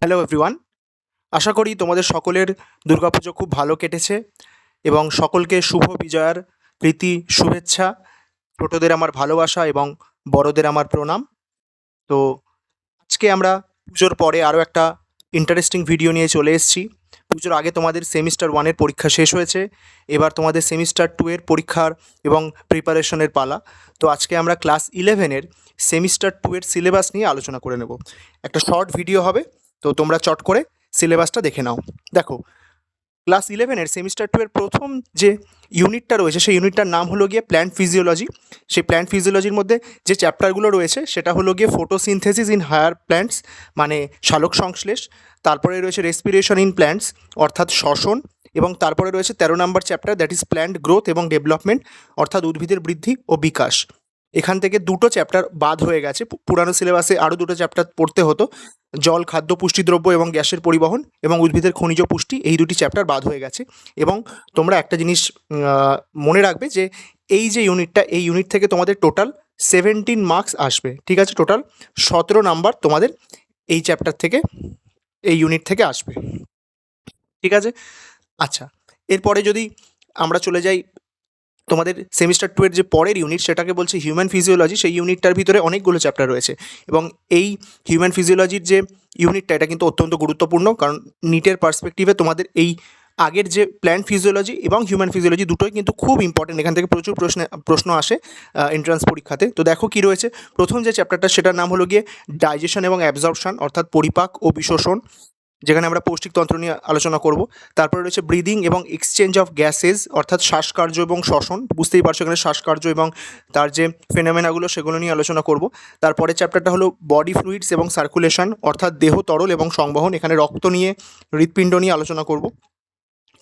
Hello everyone আশা করি তোমাদের সকলের দুর্গাপুজো খুব ভালো কেটেছে এবং সকলকে শুভ বিজয়ার প্রীতি, শুভেচ্ছা, ছোটোদের আমার ভালোবাসা এবং বড়দের আমার প্রণাম। তো আজকে আমরা পুজোর পরে আরও একটা ইন্টারেস্টিং ভিডিও নিয়ে চলে এসেছি। পুজোর আগে তোমাদের সেমিস্টার ওয়ানের পরীক্ষা শেষ হয়েছে। এবার তোমাদের সেমিস্টার টু এর পরীক্ষার এবং প্রিপারেশনের পালা। তো আজকে আমরা ক্লাস ইলেভেনের সেমিস্টার টু এর সিলেবাস নিয়ে আলোচনা করে নেব। একটা শর্ট ভিডিও হবে। তো তোমরা চট করে সিলেবাসটা দেখে নাও। দেখো, ক্লাস ইলেভেনের সেমিস্টার টু এর প্রথম যে ইউনিটটা রয়েছে, সেই ইউনিটটার নাম হলো গিয়ে প্ল্যান্ট ফিজিওলজি সেই প্ল্যান্ট ফিজিওলজির মধ্যে যে চ্যাপ্টারগুলো রয়েছে, সেটা হলো গিয়ে ফটোসিনথেসিস ইন হায়ার প্ল্যান্টস মানে শালক সংশ্লেষ। তারপরে রয়েছে রেসপিরেশন ইন প্ল্যান্টস অর্থাৎ শ্বসন। এবং তারপরে রয়েছে তেরো নম্বর chapter that is plant growth এবং ডেভেলপমেন্ট অর্থাৎ উদ্ভিদের বৃদ্ধি ও বিকাশ। এখান থেকে দুটো চ্যাপ্টার বাদ হয়ে গেছে। পুরানো সিলেবাসে আরও দুটো চ্যাপ্টার পড়তে হতো। জল, খাদ্য, পুষ্টিদ্রব্য এবং গ্যাসের পরিবহন এবং উদ্ভিদের খনিজ পুষ্টি এই দুটি চ্যাপ্টার বাদ হয়ে গেছে। এবং তোমরা একটা জিনিস মনে রাখবে যে এই যে ইউনিটটা এই ইউনিট থেকে তোমাদের টোটাল সেভেন্টিন মার্কস আসবে। ঠিক আছে? টোটাল সতেরো নাম্বার তোমাদের এই চ্যাপ্টার থেকে, এই ইউনিট থেকে আসবে। ঠিক আছে? আচ্ছা। এরপরে যদি আমরা চলে যাই তোমাদের সেমিস্টার টু এর যে পরের ইউনিট সেটাকে বলছে হিউম্যান ফিজিওলজি সেই ইউনিটটার ভিতরে অনেকগুলো চ্যাপ্টার রয়েছে। এবং এই হিউম্যান ফিজিওলজির যে ইউনিটটা এটা কিন্তু অত্যন্ত গুরুত্বপূর্ণ, কারণ নিটের পার্সপেক্টিভে তোমাদের এই আগের যে প্ল্যান্ট ফিজিওলজি এবং হিউম্যান ফিজিওলজি দুটোই কিন্তু খুব ইম্পর্টেন্ট এখান থেকে প্রচুর প্রশ্ন প্রশ্ন আসে এন্ট্রান্স পরীক্ষাতে। তো দেখো কি রয়েছে। প্রথম যে চ্যাপ্টারটা সেটার নাম হলো গিয়ে ডাইজেশন এবং অ্যাবজর্পশন অর্থাৎ পরিপাক ও বিশোষণ। যেখানে আমরা পৌষ্টিকতন্ত্র নিয়ে আলোচনা করব। তারপরে রয়েছে ব্রিদিং এবং এক্সচেঞ্জ অফ গ্যাসেস অর্থাৎ শ্বাসকার্য এবং শ্বসন। বুঝতেই পারছ এখানে শ্বাসকার্য এবং তার যে ফেনোমেনাগুলো সেগুলো নিয়ে আলোচনা করব। তারপরে চ্যাপ্টারটা হলো বডি ফ্লুইডস এবং সার্কুলেশন অর্থাৎ দেহ তরল এবং সংবহন। এখানে রক্ত নিয়ে, হৃৎপিণ্ড নিয়ে আলোচনা করব।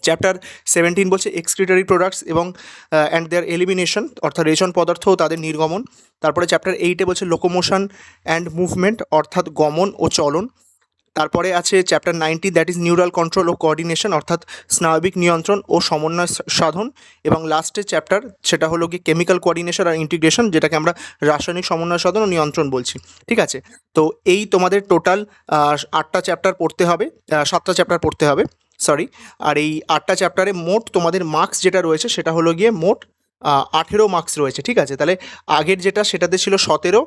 চ্যাপ্টার সেভেন্টিন বলছে এক্সক্রিটারি প্রোডাক্টস এবং অ্যান্ড দেয়ার এলিমিনেশন অর্থাৎ রেশন পদার্থ ও তাদের নির্গমন। তারপরে চ্যাপ্টার এইটে বলছে লোকোমোশন অ্যান্ড মুভমেন্ট অর্থাৎ গমন ও চলন। তারপরে আছে chapter nineteen that is neural control O coordination অর্থাৎ স্নায়বিক নিয়ন্ত্রণ ও সমন্বয় সাধন। এবং লাস্টের চ্যাপ্টার সেটা হলো কি কেমিক্যাল কোঅর্ডিনেশন আর ইন্টিগ্রেশন যেটাকে আমরা রাসায়নিক সমন্বয় সাধন ও নিয়ন্ত্রণ বলছি। ঠিক আছে? তো এই তোমাদের টোটাল আটটা চ্যাপ্টার পড়তে হবে সাতটা চ্যাপ্টার পড়তে হবে সরি আর এই আটটা চ্যাপ্টারে মোট তোমাদের মার্কস যেটা রয়েছে, সেটা হলো গিয়ে মোট আঠেরো মার্কস রয়েছে, ঠিক আছে? তাহলে আগের যেটা, সেটাতে ছিল সতেরো,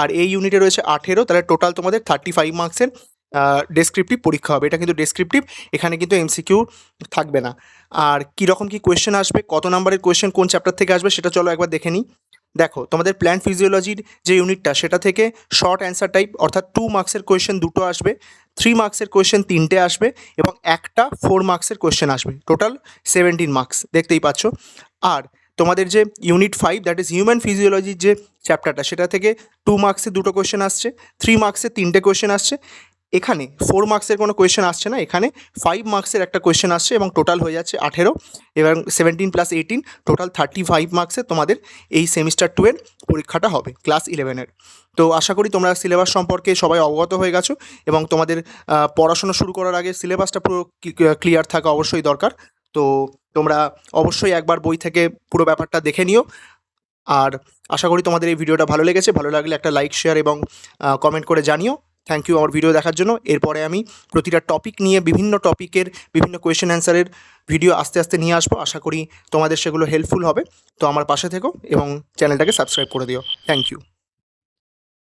আর এই ইউনিটে রয়েছে আঠেরো, তাহলে টোটাল তোমাদের থার্টি ফাইভ মার্কসের ডেসক্রিপটিভ পরীক্ষা হবে। এটা কিন্তু ডেসক্রিপটিভ এখানে কিন্তু এমসিকিউ থাকবে না। আর কীরকম কী কোয়েশ্চেন আসবে, কত নাম্বারের কোয়েশ্চেন কোন চ্যাপ্টার থেকে আসবে, সেটা চলো একবার দেখে নিই। দেখো, তোমাদের প্ল্যান ফিজিওলজির যে ইউনিটটা সেটা থেকে শর্ট অ্যান্সার টাইপ অর্থাৎ টু মার্কসের কোয়েশ্চেন দুটো আসবে থ্রি মার্কসের কোয়েশ্চেন তিনটে আসবে, এবং একটা ফোর মার্কসের কোয়েশ্চেন আসবে। টোটাল সেভেন্টিন মার্কস দেখতেই পাচ্ছ। আর তোমাদের যে unit five that is human ফিজিওলজির যে চ্যাপ্টারটা সেটা থেকে টু মার্কসে দুটো কোয়েশ্চেন আসছে থ্রি মার্কসে তিনটে কোয়েশ্চেন আসছে এখানে ফোর মার্কসের কোনো কোয়েশ্চেন আসছে না, এখানে ফাইভ মার্কসের একটা কোয়েশ্চেন আসছে এবং টোটাল হয়ে যাচ্ছে আঠেরো এবং seventeen plus eighteen total thirty five মার্কসের তোমাদের এই সেমিস্টার টু এর পরীক্ষাটা হবে ক্লাস ইলেভেনের তো আশা করি তোমরা সিলেবাস সম্পর্কে সবাই অবগত হয়ে গেছো এবং তোমাদের পড়াশোনা শুরু করার আগে সিলেবাসটা পুরো ক্লিয়ার থাকা অবশ্যই দরকার। তো তোমরা অবশ্যই একবার বই থেকে পুরো ব্যাপারটা দেখে নিও। আর আশা করি তোমাদের এই ভিডিওটা ভালো লেগেছে, ভালো লাগলে একটা লাইক শেয়ার এবং কমেন্ট করে জানিও। থ্যাংক ইউ আমার ভিডিও দেখার জন্য। এরপরে আমি প্রতিটা টপিক নিয়ে বিভিন্ন টপিকের বিভিন্ন কোয়েশ্চেন অ্যান্সারের ভিডিও আস্তে আস্তে নিয়ে আসব। আশা করি তোমাদের সেগুলো হেল্পফুল হবে। তো আমার পাশে থেকো এবং চ্যানেলটাকে সাবস্ক্রাইব করে দিও। Thank you